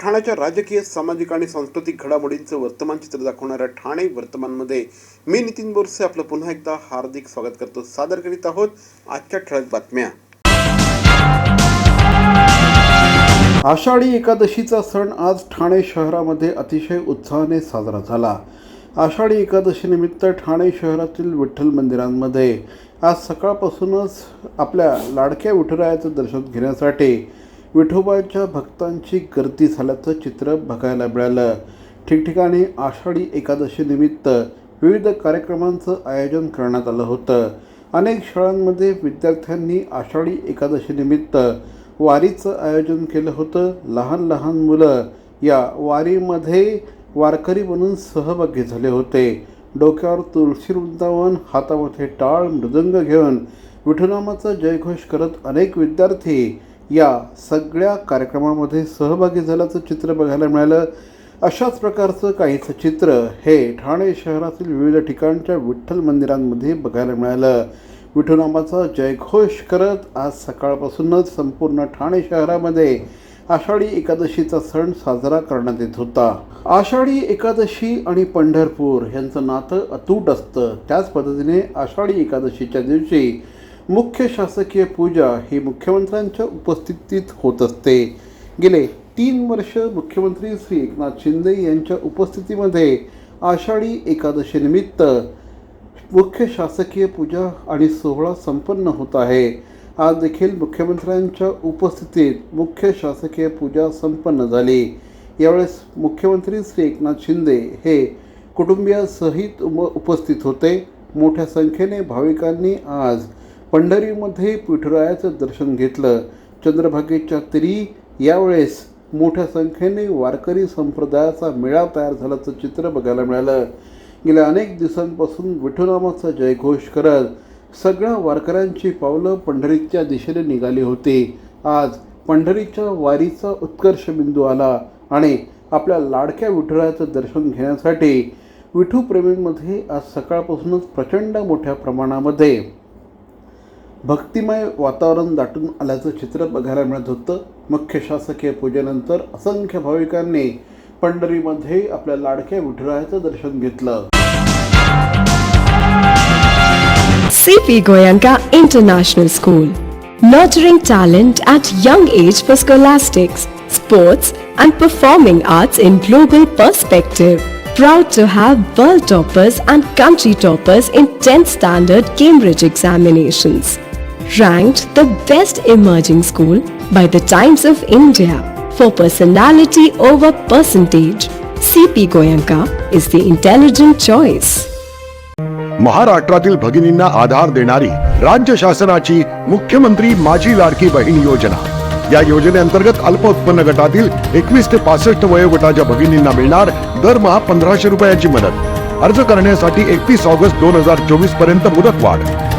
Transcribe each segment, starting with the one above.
ठाण्याच्या राजकीय सामाजिक आणि सांस्कृतिक घडामोडींचं वर्तमान चित्र दाखवणाऱ्या ठाणे वर्तमानमध्ये मी नितीन बोरसे आपलं पुन्हा एकदा हार्दिक स्वागत करतो. सादर करीत आहोत आजच्या ठळक बातम्या. आषाढी एकादशीचा सण आज ठाणे शहरामध्ये अतिशय उत्साहाने साजरा झाला. आषाढी एकादशीनिमित्त ठाणे शहरातील विठ्ठल मंदिरांमध्ये आज सकाळपासूनच आपल्या लाडक्या विठुरायाचं दर्शन घेण्यासाठी विठोबाच्या भक्तांची गर्दी झाल्याचं चित्र बघायला मिळालं. ठिकठिकाणी आषाढी एकादशीनिमित्त विविध कार्यक्रमांचं आयोजन करण्यात आलं होतं. अनेक शाळांमध्ये विद्यार्थ्यांनी आषाढी एकादशीनिमित्त वारीचं आयोजन केलं होतं. लहान लहान मुलं या वारीमध्ये वारकरी बनून सहभागी झाले होते. डोक्यावर तुळशी वृंदावन हातामध्ये टाळ मृदंग घेऊन विठुनामाचा जयघोष करत अनेक विद्यार्थी या सगळ्या कार्यक्रमामध्ये सहभागी झाल्याचं चित्र बघायला मिळालं. अशाच प्रकारचं काहीचं चित्र हे ठाणे शहरातील विविध ठिकाणच्या विठ्ठल मंदिरांमध्ये बघायला मिळालं. विठुनामाचा जयघोष करत आज सकाळपासूनच संपूर्ण ठाणे शहरामध्ये आषाढी एकादशीचा सण साजरा करण्यात येत होता. आषाढी एकादशी आणि पंढरपूर यांचं नातं अतूट असतं. त्याच पद्धतीने आषाढी एकादशीच्या दिवशी मुख्य शासकीय पूजा ही मुख्यमंत्र्यांच्या उपस्थितीत होत असते. गेले तीन वर्ष मुख्यमंत्री श्री एकनाथ शिंदे यांच्या उपस्थितीमध्ये आषाढी एकादशीनिमित्त मुख्य शासकीय पूजा आणि सोहळा संपन्न होत आहे. आज देखील मुख्यमंत्र्यांच्या उपस्थितीत मुख्य शासकीय पूजा संपन्न झाली. यावेळेस मुख्यमंत्री श्री एकनाथ शिंदे हे कुटुंबियासहित उम उपस्थित होते. मोठ्या संख्येने भाविकांनी आज पंढरीमध्ये विठुरायाचं दर्शन घेतलं. चंद्रभागेच्या तरी यावेळेस मोठ्या संख्येने वारकरी संप्रदायाचा मेळा तयार झाल्याचं चित्र बघायला मिळालं. गेल्या अनेक दिवसांपासून विठुरामाचा जयघोष करत सगळ्या वारकऱ्यांची पावलं पंढरीच्या दिशेने निघाली होती. आज पंढरीच्या वारीचा उत्कर्ष बिंदू आला आणि आपल्या लाडक्या विठुरायाचं दर्शन घेण्यासाठी विठूप्रेमींमध्ये आज सकाळपासूनच प्रचंड मोठ्या प्रमाणामध्ये भक्तिमय वातावरण दाटून आल्याचं चित्र बघायला मिळत होतं. मुख्य शासकीय पूजेनंतर असंख्य भाविकांनी पंढरीमध्ये आपल्या लाडक्या विठुरायाचं दर्शन घेतलं. CP Goenka international school nurturing talent at young age for scholastics sports and performing arts in global perspective proud to have world toppers and country toppers in 10th standard cambridge examinations. Ranked the best emerging school by the Times of India for personality over percentage. CP Goyanka is the intelligent choice. महाराष्ट्रातील भगिनींना आधार देणारी राज्य शासनाची मुख्यमंत्री माझी लाडकी बहीण योजना या योजनेअंतर्गत अल्प उत्पन्न गटातील एकवीस ते पासष्ट वयोगटाच्या भगिनींना मिळणार दरमहा पंधराशे रुपयाची मदत अर्ज करण्यासाठी एकतीस ऑगस्ट दोन हजार चोवीसपर्यंत मुदतवाढ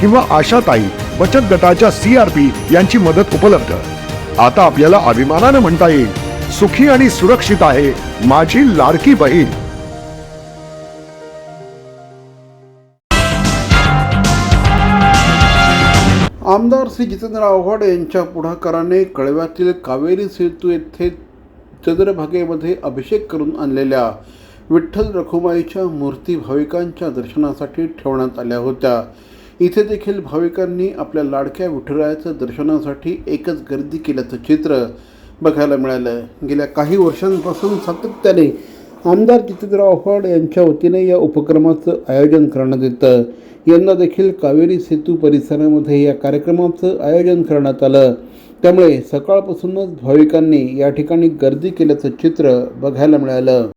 किंवा आशाताई बचत गटाच्या सीआरपी यांची मदत उपलब्ध. आता आपल्याला अभिमानानं म्हणता येईल सुखी आणि सुरक्षित आहे माझी लाडकी बहीण. आमदार श्री जितेंद्र आव्हाड यांच्या पुढाकाराने कळव्यातील कावेरी सेतू येथे चंद्रभागेमध्ये अभिषेक करून आणलेल्या विठ्ठल रखुमाईच्या मूर्ती भाविकांच्या दर्शनासाठी ठेवण्यात आल्या होत्या. इथे देखील भाविकांनी आपल्या लाडक्या विठुरायाचं दर्शनासाठी एकच गर्दी केल्याचं चित्र बघायला मिळालं गेल्या काही वर्षांपासून सातत्याने आमदार जितेंद्रराव आव्हाड यांच्या वतीने या उपक्रमाचं आयोजन करण्यात येतं. यंदा देखील कावेरी सेतू परिसरामध्ये या कार्यक्रमाचं आयोजन करण्यात आलं. त्यामुळे सकाळपासूनच भाविकांनी या ठिकाणी गर्दी केल्याचं चित्र बघायला मिळालं.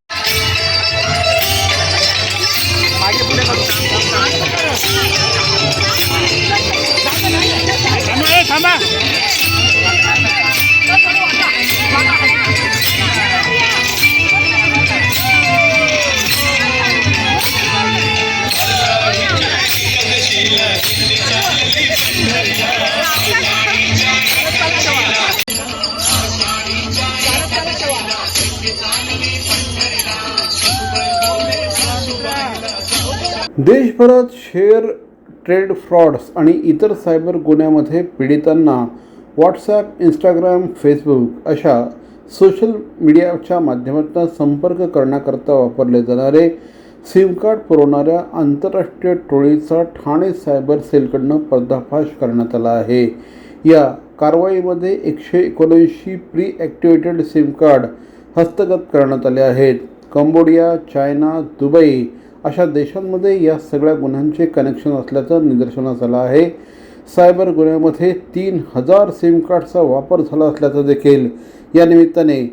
देशभरात शेअर ट्रेड फ्रॉड्स आणि इतर सायबर गुन्ह्यामध्ये पीडितांना व्हॉट्सॲप इंस्टाग्राम फेसबुक अशा सोशल मीडियाच्या माध्यमातून संपर्क करण्याकरता वापरले जाणारे सिम कार्ड पुरवणाऱ्या आंतरराष्ट्रीय टोळीचा ठाणे सायबर सेलकडनं पर्दाफाश करण्यात आला आहे. या कारवाईमध्ये एकशे एकोणऐंशी प्री ॲक्टिवेटेड सिम कार्ड हस्तगत करण्यात आले आहेत. कंबोडिया चायना दुबई अशा देशांमध्ये या सगळ्या गुन्ह्यांचे कनेक्शन असल्याचं निदर्शनास आलं आहे. सायबर गुन्ह्यामध्ये तीन हजार सिम कार्डचा वापर झाला असल्याचं देखील या निमित्ताने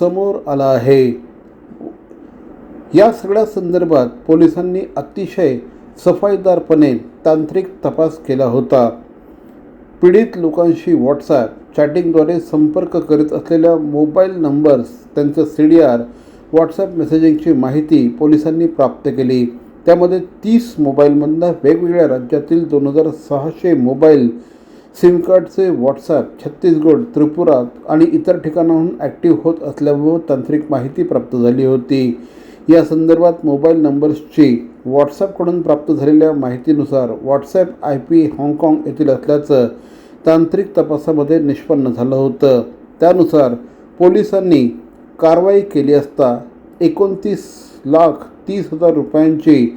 समोर आलं आहे. या सगळ्या संदर्भात पोलिसांनी अतिशय सफाईदारपणे तांत्रिक तपास केला होता. पीडित लोकांशी व्हॉट्सॲप चॅटिंगद्वारे संपर्क करीत असलेल्या मोबाईल नंबर्स त्यांचं सी डी आर व्हॉट्सअप मेसेजिंगची माहिती पोलिसांनी प्राप्त केली. त्यामध्ये तीस मोबाईलमधनं वेगवेगळ्या राज्यातील दोन हजार सहाशे मोबाईल सिम कार्डचे व्हॉट्सॲप छत्तीसगड त्रिपुरा आणि इतर ठिकाणाहून ॲक्टिव्ह होत असल्यामुळे तांत्रिक माहिती प्राप्त झाली होती. या संदर्भात मोबाईल नंबर्सची व्हॉट्सॲपकडून प्राप्त झालेल्या माहितीनुसार व्हॉट्सॲप आय पी हाँगकाँग येथील असल्याचं तांत्रिक तपासामध्ये निष्पन्न झालं होतं. त्यानुसार पोलिसांनी कारवाई केली असता एकोणतीस लाख तीस हजार रुपयांची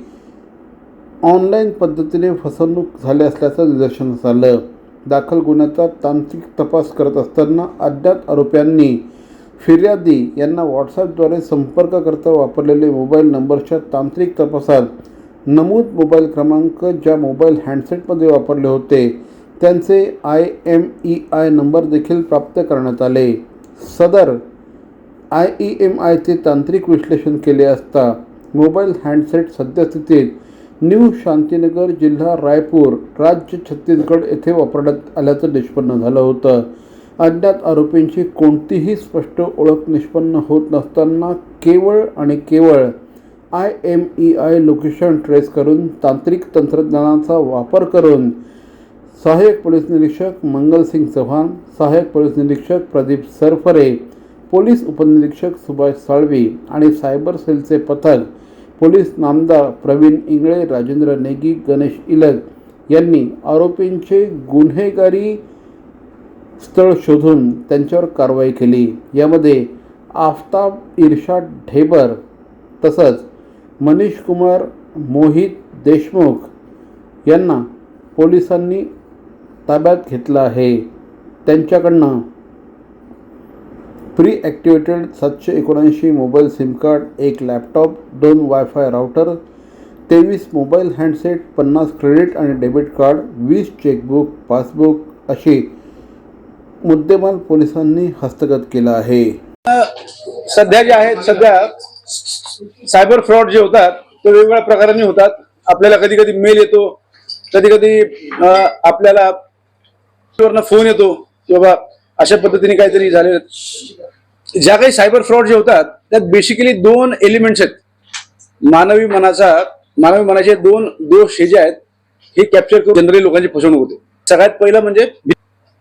ऑनलाईन पद्धतीने फसवणूक झाली असल्याचं निदर्शनास आलं. दाखल गुन्ह्याचा तांत्रिक तपास करत असताना अज्ञात आरोपींनी फिर्यादी यांना व्हॉट्सॲपद्वारे संपर्क करता वापरलेले मोबाईल नंबरच्या तांत्रिक तपासात नमूद मोबाईल क्रमांक ज्या मोबाईल हँडसेटमध्ये वापरले होते त्यांचे I M E I number देखील प्राप्त करण्यात आले. सदर आय ई एम आयचे तांत्रिक विश्लेषण केले असता मोबाईल हँडसेट सद्यस्थितीत न्यू शांतीनगर जिल्हा रायपूर राज्य छत्तीसगड येथे वापरण्यात आल्याचं निष्पन्न झालं होतं. अज्ञात आरोपींची कोणतीही स्पष्ट ओळख निष्पन्न होत नसताना केवळ आणि केवळ I M E I location trace करून तांत्रिक तंत्रज्ञानाचा वापर करून सहाय्यक पोलीस निरीक्षक मंगलसिंग चव्हाण सहाय्यक पोलीस निरीक्षक प्रदीप सरफरे पोलीस उपनिरीक्षक सुभाष साळवी आणि सायबर सेलचे पथक पोलीस नामदार प्रवीण इंगळे राजेंद्र नेगी गणेश इलग यांनी आरोपींचे गुन्हेगारी स्थळ शोधून त्यांच्यावर कारवाई केली. यामध्ये आफताब इर्शाद ढेबर तसंच मनीष कुमार मोहित देशमुख यांना पोलिसांनी ताब्यात घेतलं आहे. त्यांच्याकडनं प्री ॲक्टिवेटेड सातशे एकोणऐंशी मोबाईल सिम कार्ड एक लॅपटॉप दोन वायफाय राउटर तेवीस मोबाईल हँडसेट पन्नास क्रेडिट आणि डेबिट कार्ड वीस चेकबुक पासबुक अशी मुद्देमाल पोलिसांनी हस्तगत केला आहे. सध्या जे आहेत सध्या सायबर फ्रॉड जे होतात ते वेगवेगळ्या प्रकारांनी होतात. आपल्याला कधी कधी मेल येतो कधी कधी आपल्याला फोन येतो की बाबा अशा पद्धतीने काहीतरी झाले. ज्या काही सायबर फ्रॉड जे होतात त्यात बेसिकली दोन एलिमेंट्स आहेत. मानवी मनाचा मानवी मनाचे दोन दोष हे जे आहेत हे कॅप्चर करून जनरली लोकांची फसवणूक होते. सगळ्यात पहिलं म्हणजे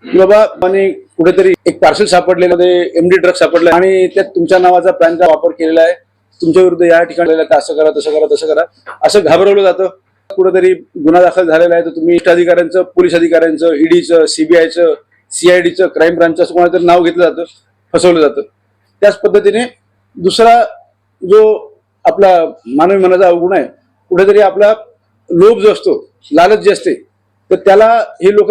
बाबा आणि कुठेतरी एक पार्सल सापडलेलं ते एमडी ड्रग सापडलं आणि त्यात तुमच्या नावाचा पॅनचा वापर केलेला आहे तुमच्या विरुद्ध या ठिकाणी असं करा तसं करा तसं करा. असं घाबरवलं जातं. कुठेतरी गुन्हा दाखल झालेला आहे तर तुम्ही इष्ट अधिकाऱ्यांचं पोलीस अधिकाऱ्यांचं ईडीचं सीबीआयचं सीआयडीचं क्राईम ब्रांचचं असं कोणातरी नाव घेतलं जातं फसवलं जातं. त्याच पद्धतीने दुसरा जो आपला मानवी मनाचा अवगुण आहे कुठेतरी आपला लोभ जो असतो लालच जे असते तर त्याला हे लोक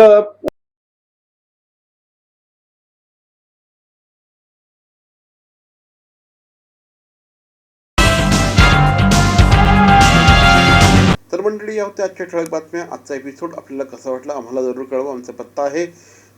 तर मंडळी या होत्या आजच्या ठळक बातम्या. आजचा एपिसोड आपल्याला कसा वाटला आम्हाला जरूर कळवा. आमचा पत्ता आहे